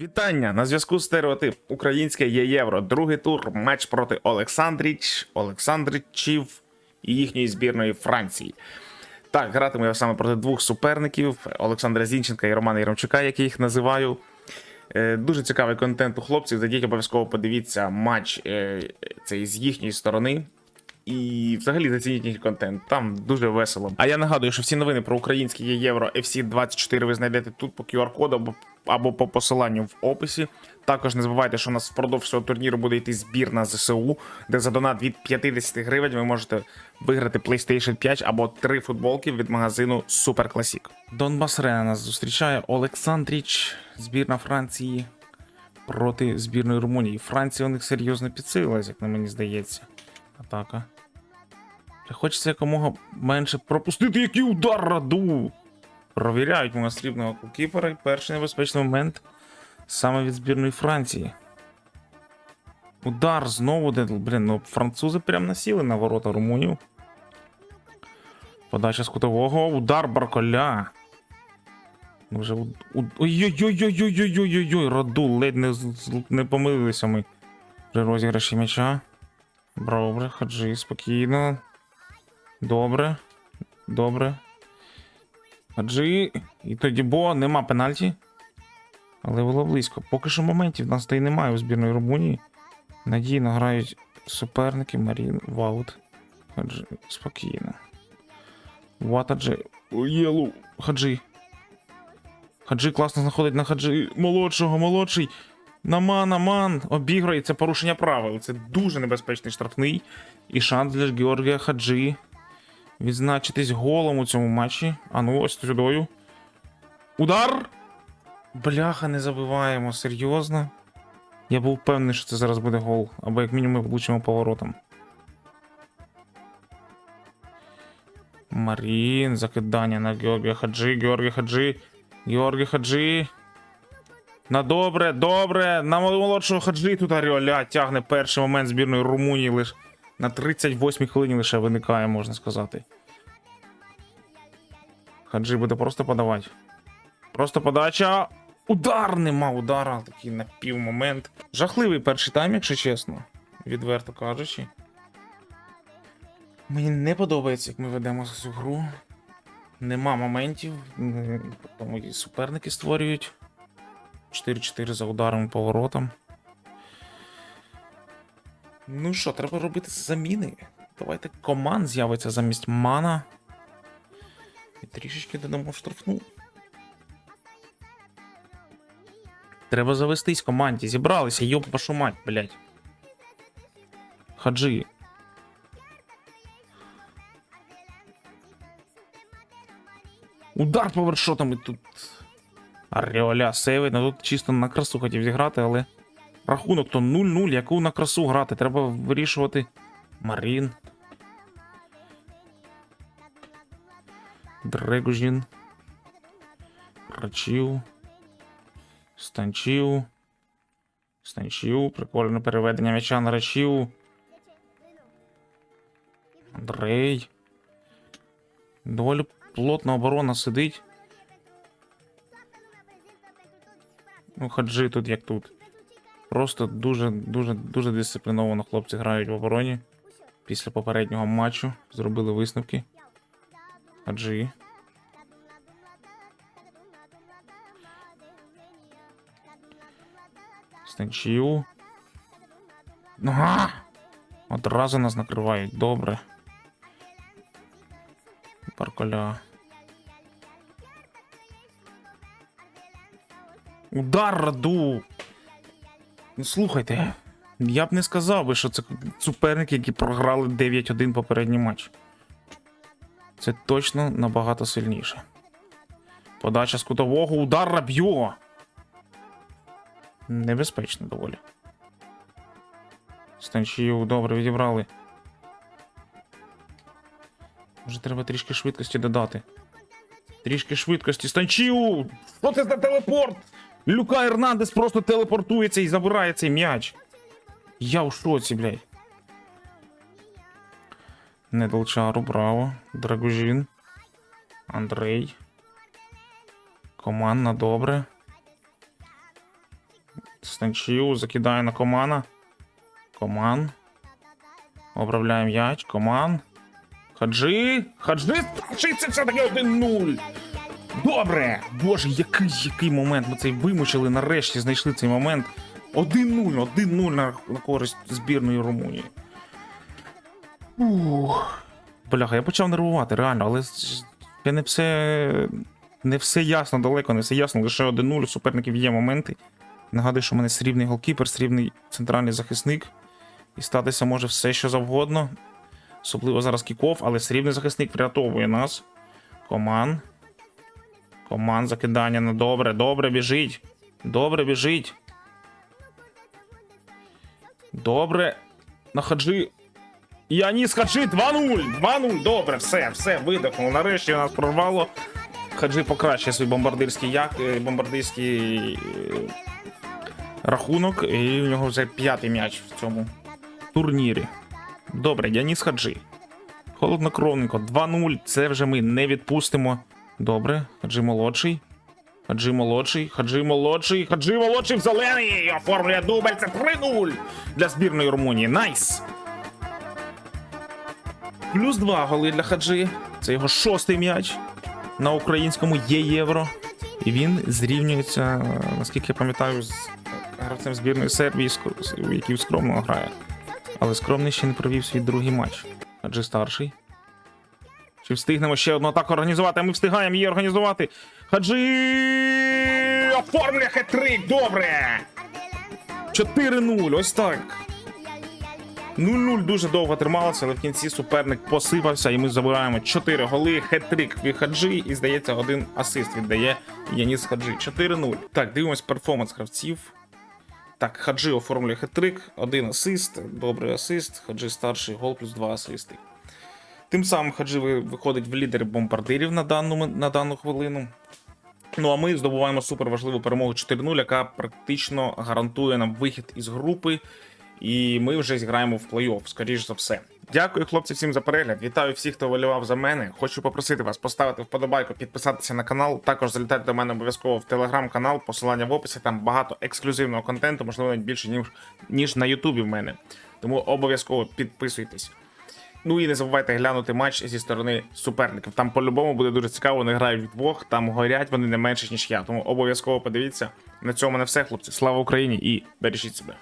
Вітання на зв'язку стереотип. Українське є євро. Другий тур. Матч проти Олександріч, Олександричів і їхньої збірної Франції. Так, гратиму я саме проти двох суперників Олександра Зінченка і Романа Яремчука, як я їх називаю. Е, Дуже цікавий контент у хлопців. Зайдіть обов'язково подивіться матч е, цей з їхньої сторони. І взагалі зацініть їх контент. Там дуже весело. А я нагадую, що всі новини про українське євро FC 24 ви знайдете тут по QR-коду або, або по посиланню в описі. Також не забувайте, що у нас впродовж цього турніру буде йти збір на ЗСУ, де за донат від 50 гривень ви можете виграти PlayStation 5 або 3 футболки від магазину Super Classic. Донбас Рена нас зустрічає Олександріч, збірна Франції проти збірної Румунії. Франція у них серйозно підсилилась, як на мені здається. Атака. Хочеться якомога менше пропустити, який удар раду. Провіряють мого срібного кіпера і перший небезпечний момент саме від збірної Франції. Удар знову, де, блін, ну французи прям насіли на ворота румунів. Подача з кутового, удар Барколя. Ну, Вже у- у- Ой-ой-ой-ой-ой-ой-ой-ой, раду, ледь не, не помилилися ми при розіграші м'яча. Добре, хаджи, спокійно. Добре. Добре. Хаджи. І тоді бо нема пенальті. Але було близько. Поки що моментів нас та й немає у збірної Румунії. Надійно грають суперники Марін Ваут. Хаджи. Спокійно. Ватаджи. Єлу. Хаджи. Хаджи класно знаходить на хаджи молодшого, молодший. Наман, наман, обіграє, це порушення правил. Це дуже небезпечний штрафний. І шанс для Георгія Хаджи відзначитись голом у цьому матчі. А ну, ось сюдою. Удар! Бляха, не забиваємо, серйозно. Я був впевнений, що це зараз буде гол, або як мінімум ми влучимо поворотом. Марін, закидання на Георгія Хаджи, Георгій Хаджи, Георгій Хаджи. На добре, добре. На молодшого хаджі тут Аріоля тягне перший момент збірної Румунії лише на 38-й хвилині лише виникає, можна сказати. Хаджі буде просто подавати. Просто подача. Удар нема удара. Такий напівмомент. Жахливий перший тайм, якщо чесно. Відверто кажучи. Мені не подобається, як ми ведемо цю гру. Нема моментів. Тому і суперники створюють. 4-4 за ударом по воротам. Ну що, треба робити заміни. Давайте команд з'явиться замість мана. І трішечки додамо штрафну. Треба завестись команді. Зібралися, йоп вашу мать, блядь. Хаджи. Удар повершотом і тут. Аріоля сейвить, ну тут чисто на красу хотів зіграти, але рахунок то 0-0, яку на красу грати. Треба вирішувати. Марін. Дрегужін. Рачів. Станчів. Станчів. Прикольне переведення м'яча на Рачів. Андрей. Доволі плотна оборона сидить. Ну, хаджи тут як тут. Просто дуже, дуже, дуже дисципліновано хлопці грають в обороні. Після попереднього матчу зробили висновки. Хаджи. Станчів. Ага! Одразу нас накривають. Добре. Парколя. Удар раду. Ну слухайте, я б не сказав би, що це суперники, які програли 9-1 попередній матч. Це точно набагато сильніше. Подача з кутового удар Рабьо. Небезпечно доволі. Станчів добре відібрали. Може, треба трішки швидкості додати. Трішки швидкості. Станчів! Що це за телепорт? Люка Ернандес просто телепортується і забирає цей м'яч. Я в шоці, блядь. Недолчару, браво. Драгужін. Андрей. Командна добре. Станчію закидає на комана. Коман. Обравляє м'яч. Коман. Хаджи. Хаджи. Це все-таки 1-0. Добре. Боже, який, який момент. Ми цей вимучили, нарешті знайшли цей момент. 1-0, 1-0 на, користь збірної Румунії. Ух. Бляха, я почав нервувати, реально, але ще не все. Не все ясно далеко, не все ясно. Лише 1-0. У суперників є моменти. Нагадую, що в мене срібний голкіпер, срібний центральний захисник. І статися може все, що завгодно. Особливо зараз кіков, але срібний захисник врятовує нас. Коман. Коман закидання на добре. Добре біжить. Добре біжить. Добре. На хаджи. Яніс Хаджи 2-0. 2-0. Добре, все, все, видихнуло. Нарешті у нас прорвало. Хаджи покращує свій бомбардирський як, е, бомбардирський е, рахунок, і у нього вже п'ятий м'яч в цьому турнірі. Добре, Яніс Хаджи. Холоднокровненько, 2-0. Це вже ми не відпустимо. Добре, Хаджи молодший. Хаджи молодший, Хаджи молодший, Хаджи молодший в зелений. Оформлює дубль. Це 3-0 для збірної Румунії. Найс! Плюс 2 голи для Хаджи. Це його шостий м'яч на українському є євро. І він зрівнюється, наскільки я пам'ятаю, з гравцем збірної Сербії, який скромно грає. Але скромний ще не провів свій другий матч. Адже старший. Чи встигнемо ще одну атаку організувати? Ми встигаємо її організувати. Хаджи оформлює хет-трик, добре! 4-0, ось так. 0-0 дуже довго трималося, але в кінці суперник посипався, і ми забираємо 4 голи, хет-трик від Хаджи, і здається, один асист віддає Яніс Хаджи. 4-0. Так, дивимось перформанс гравців. Так, Хаджи оформлює хет-трик, один асист, добрий асист, Хаджи старший гол плюс 2 асисти. Тим самим Хаджи виходить в лідери бомбардирів на дану, на дану хвилину. Ну а ми здобуваємо суперважливу перемогу 4-0, яка практично гарантує нам вихід із групи. І ми вже зіграємо в плей-офф, скоріш за все. Дякую, хлопці, всім за перегляд. Вітаю всіх, хто валював за мене. Хочу попросити вас поставити вподобайку, підписатися на канал. Також залітайте до мене обов'язково в телеграм-канал, посилання в описі. Там багато ексклюзивного контенту, можливо, навіть більше ніж, ніж на Ютубі в мене. Тому обов'язково підписуйтесь. Ну і не забувайте глянути матч зі сторони суперників. Там по-любому буде дуже цікаво. Вони грають вдвох, там горять вони не менше, ніж я. Тому обов'язково подивіться. На цьому не все, хлопці. Слава Україні і бережіть себе.